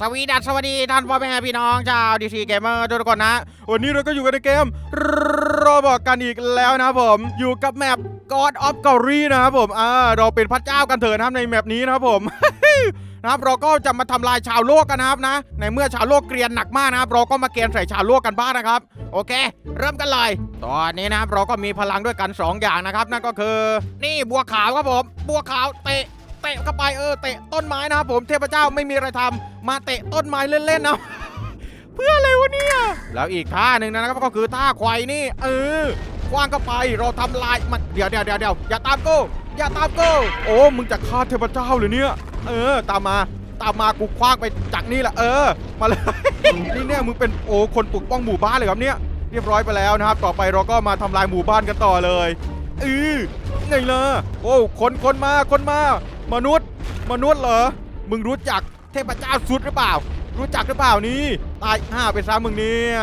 สวีดัสสวัสดีท่านพ่อแม่พี่น้องชาวดีซีเกมเมอร์ทุกคนนะวันนี้เราก็อยู่กันในเกมโรบอกกันอีกแล้วนะผมอยู่กับแมป God of g o r y นะครับผมอ่าเราเป็นพระเจ้ากันเถอะนะครับในแมปนี้นะครับผมนะครับเราก็จะมาทำลายชาวโลกกันนะครับนะ ในเมื่อชาวโลกเกรียนหนักมากนะครับเราก็มาเกรียนใส่ชาวโลกกันบ้างนะครับ โอเค เริ่มกันเลยตอนนี้นะครับเราก็มีพลังด้วยกัน 2 อย่างนะครับนั่นก็คือ นี่บัวขาวครับผมบัวขาวเตะ ตะเข้าไปเออเตะต้นไม้นะครับผมเทพเจ้าไม่มีอะไรทำมาเตะต้นไม้เล่นๆนะเพื่ออะไรวะเนี่ยแล้วอีกท่าหนึ่งนะครับก็คือท่าควายนี่ เออคว้างเข้าไปเราทำลายมันเดี๋ยวเดี๋ยวเดี๋ยวเดี๋ยวอย่าตามกูอย่าตามกูโอ้มึงจะฆ่าเทพเจ้าเลยเนี่ยเออ ตามมาตามมากูคว้างไปจากนี่แหละเออ มาเลยนี่เนี่ยมึงเป็นโอ้คนปกป้องหมู่บ้านเลยครับเนี่ยเรียบร้อยไปแล้วนะครับ ต่อไปเราก็มาทำลายหมู่บ้านกันต่อเลยเออไงล่ะโอ้คนคนมาคนมา มนุษย์ มนุษย์เหรอ มึงรู้จักเทพเจ้าสุดหรือเปล่า รู้จักหรือเปล่านี่ตายห้าไปซะมึงเนี่ย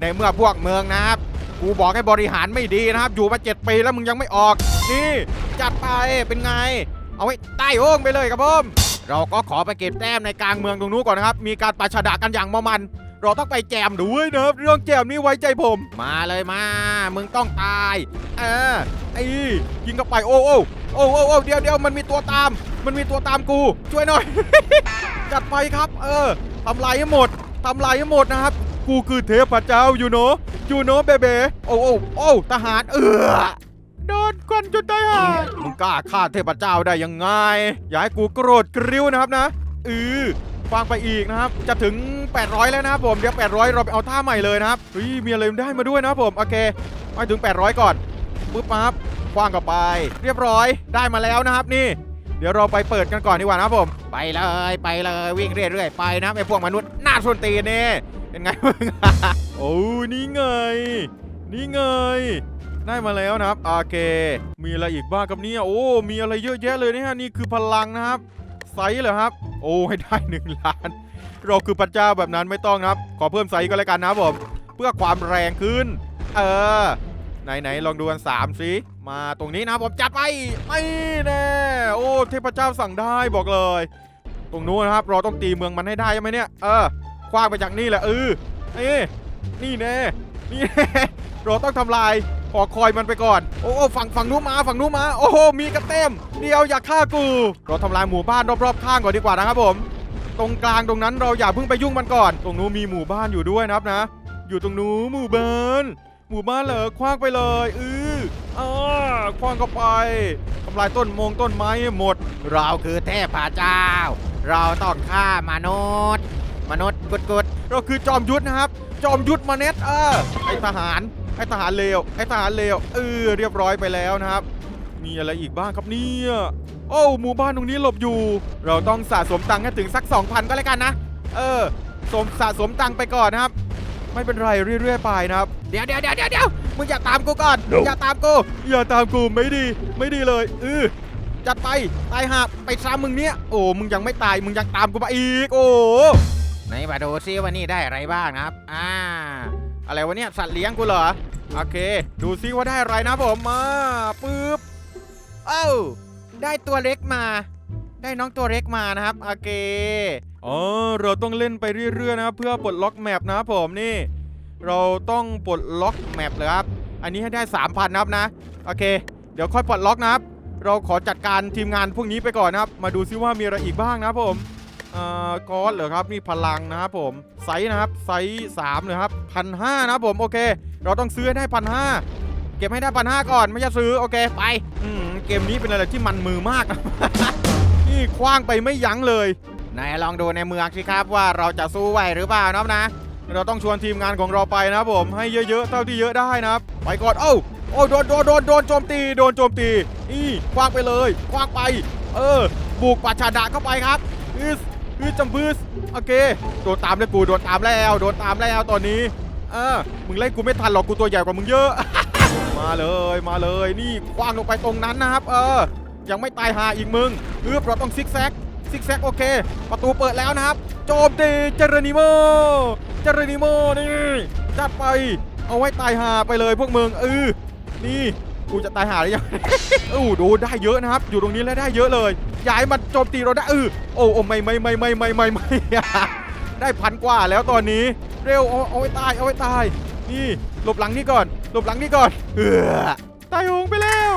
ในเมื่อพวกเมืองนะครับ กูบอกให้บริหารไม่ดีนะครับ อยู่มาเจ็ดปีแล้วมึงยังไม่ออก นี่ จัดไปเป็นไง เอาไว้ใต้โอ่งไปเลยครับผมเราก็ขอไปเก็บแต้มในกลางเมืองตรงนู้นก่อนนะครับ มีการปราชดากันอย่างมอมัน เราต้องไปแจมด้วยนะครับเรื่องแจมนี่ไว้ใจผม มาเลยมา มึงต้องตาย เออไอ้ยิงเข้าไปโอ้โอ้ โอ้โอ้โอ้เดี๋ยวเดี๋ยวมันมีตัวตาม มันมีตัวตามกู ช่วยหน่อย จัดไปครับ เออทำลายให้หมดทำลายให้หมดนะครับ กูคือเทพเจ้าอยู่เนาะอยู่เนาะเบเบโอ้โอ้โอ้ทหารเออโดนควันจนได้ห่ามึงกล้าฆ่าเทพเจ้าได้ยังไง อย่าให้กูโกรธกริ้วนะครับนะเออฟังไปอีกนะครับ จะถึง 800 แล้วนะครับผม เดี๋ยว 800 เราไปเอาท่าใหม่เลยนะครับเฮ้ยมีอะไรได้มาด้วยนะครับผม โอเคไปถึง 800 ก่อน ปึ๊บปั๊บ ว้างกับไป เรียบร้อยได้มาแล้วนะครับนี่ เดี๋ยวเราไปเปิดกันก่อนดีกว่านะครับผม ไปเลยไปเลยวิ่งเรื่อยๆไปนะไอพวกมนุษย์หน้าชนตีนนี่เป็นไงมึง โอ้นี่ไง นี่ไง ได้มาแล้วนะครับโอเค มีอะไรอีกบ้างครับเนี่ยโอ้มีอะไรเยอะแยะเลยนะฮะนี่คือพลังนะครับไซส์เหรอครับ โอ้ให้ได้หนึ่งล้านเราคือพระเจ้าแบบนั้นไม่ต้องครับ ขอเพิ่มไซส์ก็แล้วกันนะผม เพื่อความแรงขึ้น เออ ไหนไหนลองดูกันสามสิมาตรงนี้นะผมจัดไปไม่แน่โอ้เทพเจ้าสั่งได้บอกเลย ตรงนู้นนะครับเราต้องตีเมืองมันให้ได้ใช่ไหมเนี่ยเออคว้างไปจากนี่แหละเออเอ้นี่แน่นี่แน่เราต้องทำลายขอคอยมันไปก่อนโอ้โอ้ฝั่งฝั่งนู้นมาฝั่งนู้นมา โอ้โห มีกระเต็ม เดียวอย่าฆ่ากู เราทำลายหมู่บ้านรอบๆข้างก่อนดีกว่านะครับผม ตรงกลางตรงนั้นเราอย่าเพิ่งไปยุ่งมันก่อน ตรงนู้นมีหมู่บ้านอยู่ด้วยนะครับนะ อยู่ตรงนู้นหมู่บ้าน หมู่บ้านเหรอคว้างไปเลยเอออ่าคว้างเข้าไปทำลายต้นมงต้นไม้ให้หมด เราคือเทพเจ้า เราต้องฆ่ามนุษย์ มนุษย์กุดกุดเราคือจอมยุทธนะครับ จอมยุทธมาเน็ตเออไอทหารไอทหารเลวไอทหารเลวเออเรียบร้อยไปแล้วนะครับ มีอะไรอีกบ้างครับเนี่ยโอ้หมู่บ้านตรงนี้หลบอยู่ เราต้องสะสมตังค์ให้ถึงสัก 2,000 ก็แล้วกันนะ เออสมสะสมตังค์ไปก่อนนะครับ ไม่เป็นไรเรื่อยๆไปนะครับ เดี๋ยวเดี๋ยวเดี๋ยวเดี๋ยวมึงอย่าตามกูก่อนอย่าตามกู อย่าตามกูไม่ดี ไม่ดีเลยเออจัดไปตายหาไปซ้ำมึงเนี้ยโอ้มึงยังไม่ตายมึงยังตามกูมาอีก โอ้ไหนมาดูซิว่านี่ได้อะไรบ้างนะครับ อ่า อะไรวะเนี่ยสัตว์เลี้ยงกูเหรอ โอเค ดูซิว่าได้อะไรนะผมมาปึ๊บ เอ้า ได้ตัวเล็กมา ได้น้องตัวเล็กมานะครับโอเคอ๋อเราต้องเล่นไปเรื่อยๆนะครับเพื่อปลดล็อกแมปนะครับผมนี่ เราต้องปลดล็อกแมปเลยครับ อันนี้ให้ได้ 3,000นะครับนะโอเค เดี๋ยวค่อยปลดล็อกนะครับ เราขอจัดการทีมงานพวกนี้ไปก่อนนะครับ มาดูซิว่ามีอะไรอีกบ้างนะครับผมเอ่อกอสเหรอครับมีพลังนะครับผมไซส์นะครับไซส์สามเลยครับพันห้านะครับผมโอเค เราต้องซื้อให้ได้พันห้าเก็บให้ได้พันห้าก่อนไม่ใช่ซื้อโอเคไปอืมเกมนี้เป็นอะไรที่มันมือมาก คว้างไปไม่ยั้งเลยไหนลองดูในเมืองสิครับว่าเราจะสู้ไหวหรือเปล่านะนะ เราต้องชวนทีมงานของเราไปนะผมให้เยอะๆเท่าที่เยอะได้นะครับไปก่อนเอ้าโอ้โดนโดนโดนโดนโจมตีโดนโจมตีนี่คว้างไปเลยคว้างไป เออ บุกปัชชาดะเข้าไปครับอืสอืสจำบืสโอเคโดนตามเลยกูโดนตามแล้วโดนตามแล้วตอนนี้เออมึงไล่กูไม่ทันหรอกกูตัวใหญ่กว่ามึงเยอะ มาเลยมาเลยนี่คว้างลงไปตรงนั้นนะครับ เออ ยังไม่ตายหาอีกมึงเออเราต้องซิกแซกซิกแซกโอเค ประตูเปิดแล้วนะครับ โจมตีเจเรนิโมเจเรนิโมนี่จัดไปเอาไว้ตายหาไปเลยพวกมึงเออนี่กูจะตายหาหรือยังอู้ดูได้เยอะนะครับ อยู่ตรงนี้แล้วได้เยอะเลย ย้ายมันโจมตีเราได้เออโอ้โอ้ไม่ไม่ไม่ไม่ไม่ไม่ไม่ได้พันกว่าแล้วตอนนี้ เร็วเอาเอาไว้ตายเอาไว้ตาย นี่หลบหลังนี่ก่อน หลบหลังนี่ก่อน เออตายหงไปแล้ว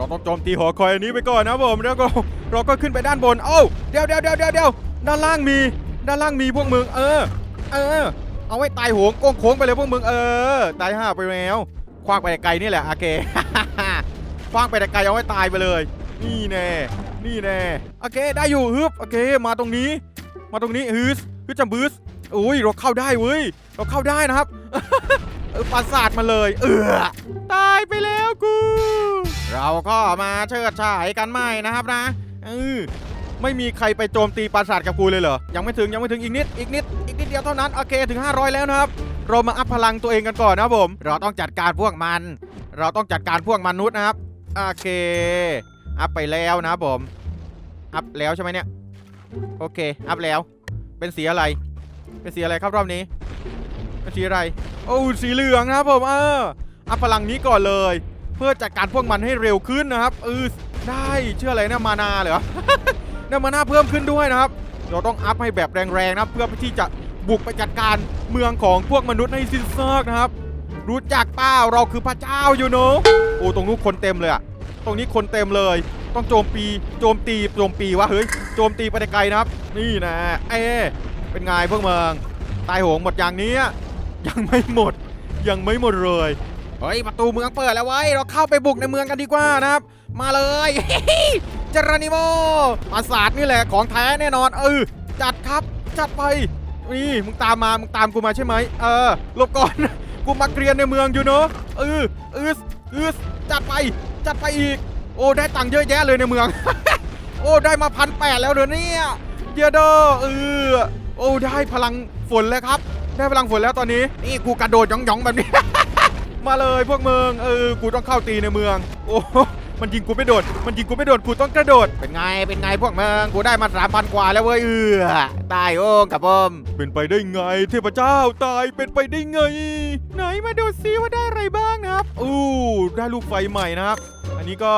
เราต้องโจมตีหอคอยอันนี้ไปก่อนนะผมแล้วก็เราก็ขึ้นไปด้านบน เอ้าเดี๋ยวเดี๋ยวเดี๋ยวเดี๋ยวเดี๋ยวด้านล่างมี ด้านล่างมีพวกมึง เออ เออ เอาไว้ตายโหงโก้งโค้งไปเลยพวกมึงเออตายห่าไปแล้วคว้างไปไกลนี่แหละโอเคคว้างไปไกลเอาไว้ตายไปเลย นี่แน่นี่แน่โอเคได้อยู่ฮึบโอเคมาตรงนี้ มาตรงนี้ฮึสฮึจัมบูสอุ้ยเราเข้าได้เว้ยเราเข้าได้นะครับปราสาทมาเลย เออตายไปแล้วกู เราก็มาเชิดฉายกันใหม่นะครับนะเออไม่มีใครไปโจมตีปราสาทกับกูเลยเหรอ ยังไม่ถึงยังไม่ถึงอีกนิดอีกนิดอีกนิดเดียวเท่านั้น โอเคถึง 500 แล้วนะครับ เรามาอัพพลังตัวเองกันก่อนนะผม เราต้องจัดการพวกมัน เราต้องจัดการพวกมนุษย์นะครับ โอเค อัพไปแล้วนะผม อัพแล้วใช่ไหมเนี่ย โอเค อัพแล้ว เป็นสีอะไร เป็นสีอะไรครับรอบนี้ เป็นสีอะไร โอ้ สีเหลืองนะครับผม เออ อัพพลังนี้ก่อนเลย พื่อจัดการพวกมันให้เร็วขึ้นนะครับเออได้เชื่ออะไรนะมานาเหรอเนี่ยมานาเพิ่มขึ้นด้วยนะครับ เราต้องอัพให้แบบแรงๆนะเพื่อที่จะบุกไปจัดการเมืองของพวกมนุษย์ให้สิ้นซากนะครับ รู้จักเปล่าเราคือพระเจ้าอยู่เนอะโอ้ตรงนู้นคนเต็มเลยอะตรงนี้คนเต็มเลย ต้องโจมปีโจมตีโจมปีวะเฮ้ยโจมตีไปไกลๆนะครับ นี่นะเอ๊เป็นไงพวกเมืองตายโหงหมดอย่างนี้ยังไม่หมดยังไม่หมดเลย เฮ้ยประตูเมืองเปิดแล้วเว้ เราเข้าไปบุกในเมืองกันดีกว่านะครับ มาเลยจารานิโมปราสาทนี่แหละของแท้แน่นอน เออจัดครับจัดไปนี่มึงตามมามึงตามกูมาใช่ไหมเออหลบก่อนกูมาเกรียนในเมืองอยู่เนอะเออเออเออจัดไปจัดไปอีก โอ้ได้ตังค์เยอะแยะเลยในเมือง โอ้ได้มาพันแปดแล้วเดี๋ยวนี้เยอะเด้อเออโอ้ได้พลังฝนแล้วครับ ได้พลังฝนแล้วตอนนี้ นี่กูกระโดดหยองๆแบบนี้ มาเลยพวกเมึงเออกูต้องเข้าตีในเมือง โอ้มันยิงกูไม่โดด มันยิงกูไม่โดดกูต้องกระโดด เป็นไง เป็นไงพวกเมึงกูได้มาสามพันกว่าแล้วเว้ยเออตายโอ้กับผมเป็นไปได้ไง เทพเจ้าตายเป็นไปได้ไง ไหนมาดูซิว่าได้อะไรบ้างนะครับ อู้ได้ลูกไฟใหม่นะครับ อันนี้ก็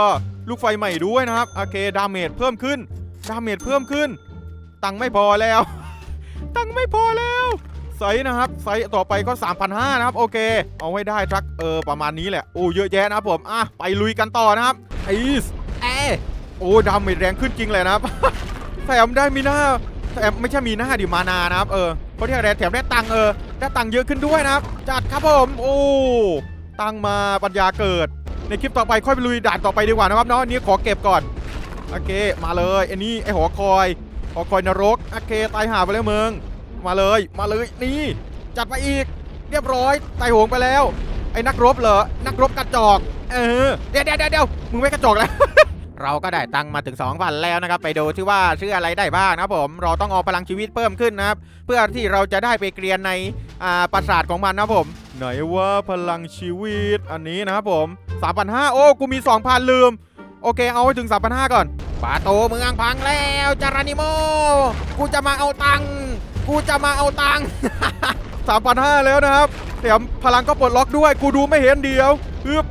ลูกไฟใหม่ด้วยนะครับโอเคดาเมจเพิ่มขึ้นดาเมจเพิ่มขึ้น ตังไม่พอแล้ว ตังไม่พอแล้ว ไซส์นะครับ ไซส์ต่อไปก็3,500นะครับ โอเค เอาไว้ได้ทักเออประมาณนี้แหละ โอ้เยอะแยะนะครับผม อะ ไปลุยกันต่อนะครับไอสเอโอ้ดาเมจแรงขึ้นจริงเลยนะครับแถมได้มีหน้าแถมไม่ใช่มีหน้าดิมานานะครับ เออเพราะที่อะไรแถมได้ตังค์เออได้ตังค์เยอะขึ้นด้วยนะครับ จัดครับผม โอ้ตังค์มาปัญญาเกิด ในคลิปต่อไปค่อยไปลุยด่านต่อไปดีกว่านะครับเนาะอันนี้ขอเก็บก่อนโอเค มาเลยอันนี้ไอหอคอยหอคอยนรกโอเคตายหาไปแล้วมึง มาเลย มาเลย นี่ จัดไปอีก เรียบร้อยตายโหงไปแล้ว ไอ้นักรบเหรอ นักรบกระจอก เออ เดี๋ยวเดี๋ยวเดี๋ยวมึงไม่กระจอกแล้ว เราก็ได้ตังค์มาถึง2,000แล้วนะครับ ไปดูที่ว่าชื่ออะไรได้บ้างนะครับผม เราต้องเอาพลังชีวิตเพิ่มขึ้นนะครับ เพื่อที่เราจะได้ไปเกรียนในอ่าปราสาทของมันนะผม ไหนว่าพลังชีวิตอันนี้นะครับผม3,500โอ้กูมี 2,000 ลืม โอเค เอาให้ถึง3,500ก่อนปาโตเมืองพังแล้วจารานิโม กูจะมาเอาตังค์ กูจะมาเอาตังค์3,500แล้วนะครับแถมพลังก็ปลดล็อกด้วย กูดูไม่เห็นเดียวฮึบ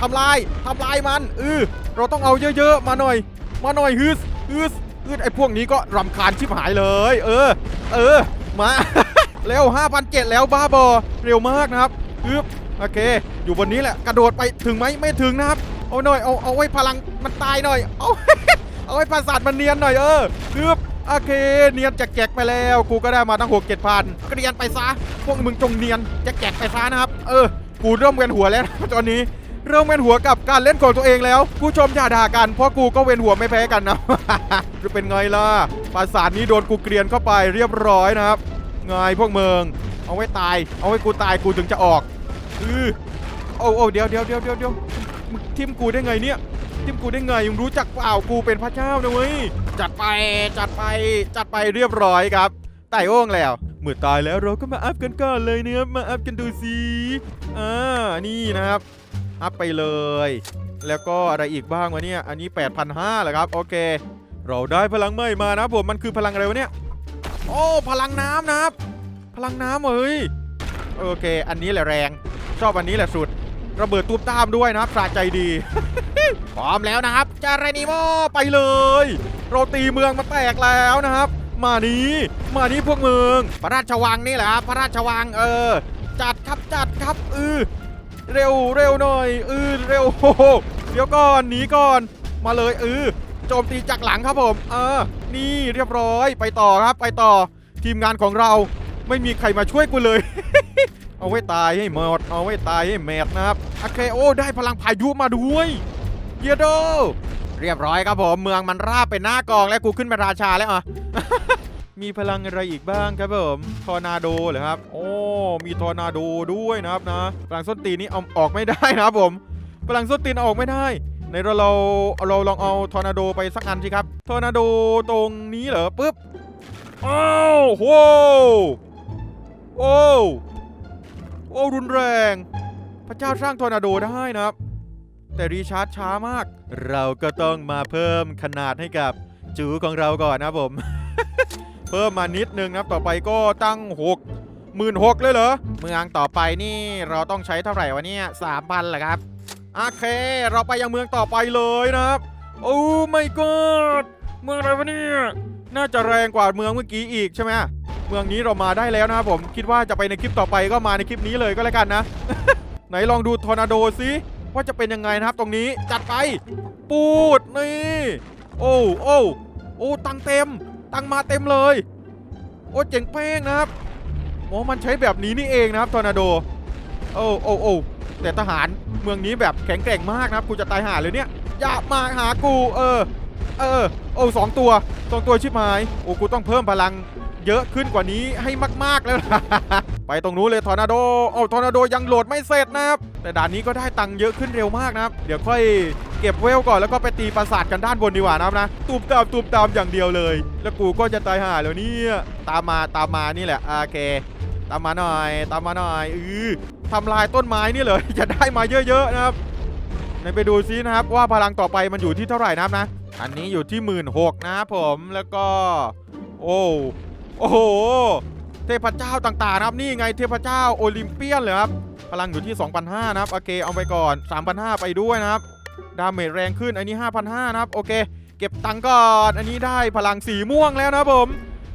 ทำลายทำลายมันเออเราต้องเอาเยอะๆ มาหน่อย มาหน่อยฮึสฮึสฮึสไอ้พวกนี้ก็รำคาญชิบหายเลย เออ เออ มาเร็ว5,700แล้วบ้าบอ เร็วมากนะครับฮึบโอเค อยู่บนนี้แหละ กระโดดไปถึงไหมไม่ถึงนะครับ เอาหน่อย เอา เอาไว้พลังมันตายหน่อย เอา เอาไว้ประสาทมันเนียนหน่อยเออฮึบ โอเค เนียนแจกๆไปแล้ว กูก็ได้มาตั้งหกเจ็ดพันเกรียนไปซะ พวกมึงจงเนียนแจกๆไปซะนะครับ เออ กูเริ่มเวียนหัวแล้วตอนนี้ เริ่มเวียนหัวกับการเล่นของตัวเองแล้ว ผู้ชมอย่าด่ากัน เพราะกูก็เวียนหัวไม่แพ้กันนะจะเป็นไงล่ะ ปราสาทนี้โดนกูเกรียนเข้าไปเรียบร้อยนะครับ ไงพวกเมือง เอาไว้ตาย เอาไว้กูตายกูถึงจะออก อือโอ้โอ้เดี๋ยวเดี๋ยวเดี๋ยวเดี๋ยวเดี๋ยวมึงทิมกูได้ไงเนี่ย ทิมกูได้ไงมึงรู้จักเปล่ากูเป็นพระเจ้านะเว้ยจัดไปจัดไปจัดไปเรียบร้อยครับไต่โอ่งแล้วเมื่อตายแล้วเราก็มาอัพกันก่อนเลยเนะครับมาอัพกันดูสิอ่านี่นะครับ อัพไปเลย แล้วก็อะไรอีกบ้างวะเนี่ยอันนี้ 8,500เหรอครับโอเค เราได้พลังใหม่มานะผมมันคือพลังอะไรวะเนี่ยโอ้พลังน้ำนะครับ พลังน้ำเฮ้ยโอเค อันนี้แหละแรง ชอบอันนี้แหละสุด ระเบิดตูมตามด้วยนะครับสะใจดี พร้อมแล้วนะครับจารนิโมไปเลยเราตีเมืองมาแตกแล้วนะครับ มานี้มานี้พวกเมือง พระราชวังนี่แหละครับพระราชวังเออ จัดครับจัดครับเออเร็วเร็วหน่อยเออเร็วโอ้โหเดี๋ยวก่อนหนีก่อนมาเลยเออโจมตีจากหลังครับผม เออ นี่เรียบร้อยไปต่อครับไปต่อทีมงานของเราไม่มีใครมาช่วยกูเลย เอาไว้ตายให้หมด เอาไว้ตายให้แมดนะครับ โอเคโอ้ได้พลังพายุมาด้วย เยโด เรียบร้อยครับผมเมืองมันราบเป็นหน้ากองแล้วกูขึ้นเป็นราชาแล้วอะมีพลังอะไรอีกบ้างครับผมทอร์นาโดเหรอครับ โอ้ มีทอร์นาโดด้วยนะครับนะพลังส้นตีนนี่เอาออกไม่ได้นะครับผมพลังส้นตีนออกไม่ได้ ในเราเราเราลองเอาทอร์นาโดไปสักอันสิครับทอร์นาโดตรงนี้เหรอปุ๊บอ้าวโว้โอ้วโอ้รุนแรง พระเจ้าสร้างทอร์นาโดได้นะครับ แต่รีชาร์จช้ามาก เราก็ต้องมาเพิ่มขนาดให้กับจูของเราก่อนนะผม เพิ่มมานิดนึงนะต่อไปก็ตั้ง 6 1 6ื่นเลยเหรอ เมืองต่อไปนี่เราต้องใช้เท่าไหร่วะเนี่ยสามพันเหรอครับ โอเค เราไปยังเมืองต่อไปเลยนะครับ โอ้ไม่กอดเมืองอะไรวะเนี่ย น่าจะแรงกว่าเมืองเมื่อกี้อีกใช่ไหมเมืองนี้เรามาได้แล้วนะครับผม คิดว่าจะไปในคลิปต่อไปก็มาในคลิปนี้เลยก็แล้วกันนะ ไหนลองดูทอร์นาโดสิ ว่าจะเป็นยังไงนะครับตรงนี้จัดไป ปูดนี่โอ้โอ้โอ้ตังเต็ม ตังมาเต็มเลย โอ้เจ๋งเป้งนะครับโอ้มันใช้แบบนี้นี่เองนะครับทอร์นาโดโอ้โอ้โอ้แต่ทหารเมืองนี้แบบแข็งแกร่งมากนะครับกูจะตายหาเลยเนี่ยอย่ามาหากู เออ เออ โอ้สองตัวสองตัวชิบหาย โอ้กูต้องเพิ่มพลัง เยอะขึ้นกว่านี้ให้มากๆแล้วนะไปตรงนู้นเลยทอร์นาโดโอ้ทอร์นาโดยังโหลดไม่เสร็จนะครับ แต่ด่านนี้ก็ได้ตังค์เยอะขึ้นเร็วมากนะครับ เดี๋ยวค่อยเก็บเวลก่อนแล้วก็ไปตีปราสาทกันด้านบนดีกว่านะครับนะตูมตามตูมตามอย่างเดียวเลย แล้วกูก็จะตายห่าแล้วเนี่ยตามมาตามมานี่แหละโอเคตามมาหน่อย ตามมาหน่อยอือทำลายต้นไม้นี่เลยจะได้มาเยอะๆนะครับไหนไปดูซินะครับว่าพลังต่อไปมันอยู่ที่เท่าไหร่นะครับนะ อันนี้อยู่ที่หมื่นหกนะครับผมแล้วก็ โอ้ โอ้โห เทพเจ้าต่างๆนะครับนี่ไงเทพเจ้าโอลิมเปียนเลยครับ พลังอยู่ที่ 2,500นะครับโอเคเอาไปก่อน 3,500 ไปด้วยนะครับ ดาเมจแรงขึ้นอันนี้ 5,500นะครับโอเค เก็บตังค์ก่อนอันนี้ได้พลังสีม่วงแล้วนะผม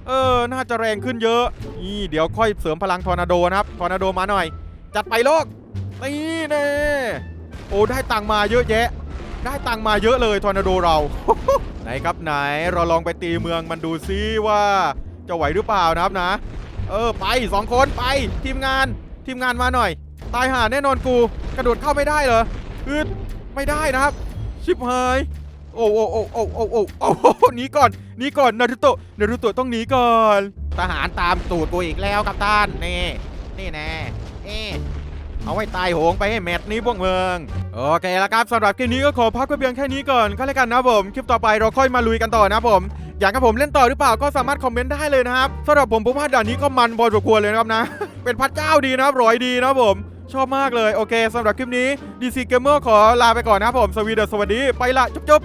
เออน่าจะแรงขึ้นเยอะนี่เดี๋ยวค่อยเสริมพลังทอร์นาโดนะครับทอร์นาโดมาหน่อย จัดไปโลกนี่แน่โอ้ได้ตังค์มาเยอะแยะ ได้ตังค์มาเยอะเลยทอร์นาโดเราไหนครับไหนเราลองไปตีเมืองมันดูซิว่า จะไหวหรือเปล่านะครับนะ เออไปสองคนไปทีมงานทีมงานมาหน่อย ตายหาแน่นอนกู กระโดดเข้าไม่ได้เหรออืดไม่ได้นะครับ ชิบหายโอ้โอ้โอ้โอ้โอ้โอ้โอ้หนีก่อนหนีก่อนนารุโตะนารุโตะต้องหนีก่อน ทหารตามตูดกูอีกแล้วกัปตันนี่นี่แน่เอ๊ เอาไว้ตายโหงไปให้แมตช์นี้พวกเมืองโอเคแล้วครับสำหรับคลิปนี้ก็ขอพักไว้เพียงแค่นี้ก่อนก็แล้วกันนะผมคลิปต่อไปเราค่อยมาลุยกันต่อนะผมอยากให้ผมเล่นต่อหรือเปล่าก็สามารถคอมเมนต์ได้เลยนะครับสำหรับผมผมว่าด่านนี้ก็มันพอสมควรเลยนะครับนะ เป็นพระเจ้าดีนะครับร้อยดีนะผม ชอบมากเลยโอเคสำหรับคลิปนี้ DC Gamer ขอลาไปก่อนนะผมสวีเดนสวัสดีไปละจุ๊บ